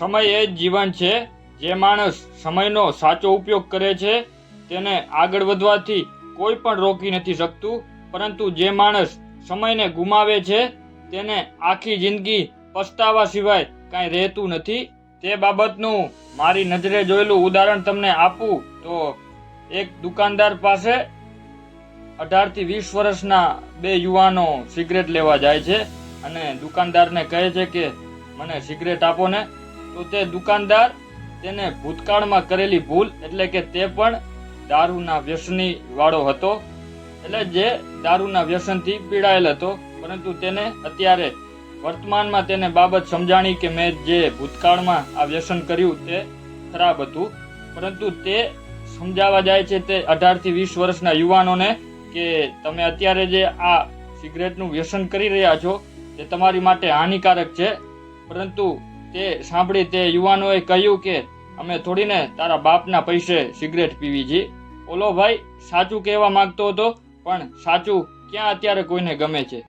સમય એ જ જીવન છે. જે માણસ સમયનો સાચો ઉપયોગ કરે છે, તેને આગળ વધવાથી કોઈ પણ રોકી નથી શકતું. પરંતુ જે માણસ સમયને ગુમાવે છે, તેને આખી જિંદગી પસ્તાવા સિવાય કાંઈ રહેતું નથી. તે બાબતનું મારી નજરે જોયેલું ઉદાહરણ તમને આપું તો એક દુકાનદાર પાસે અઢારથી વીસ વર્ષના બે યુવાનો સિગરેટ લેવા જાય છે અને દુકાનદારને કહે છે કે, મને સિગરેટ આપો ને. તો તે દુકાનદાર તેને ભૂતકાળમાં કરેલી ભૂલ એટલે કે તે પણ દારૂના વ્યસની વાળો હતો. એટલે જે દારૂના વ્યસનથી પીડાયેલ હતો, પરંતુ તેને અત્યારે વર્તમાનમાં તેને બાબત સમજાણી કે મેં જે ભૂતકાળમાં આ વ્યસન કર્યું તે ખરાબ હતું. પરંતુ તે સમજાવવા જાય છે તે અઢારથી વીસ વર્ષના યુવાનોને કે તમે અત્યારે જે આ સિગરેટનું વ્યસન કરી રહ્યા છો, તે તમારી માટે હાનિકારક છે. પરંતુ તે સાંભળી તે યુવાનોએ કહ્યું કે, અમે થોડીને તારા બાપના પૈસે સિગરેટ પીવી છીએ ઓલો ભાઈ, સાચું કહેવા માંગતો હતો, પણ સાચું ક્યાં અત્યારે કોઈને ગમે છે?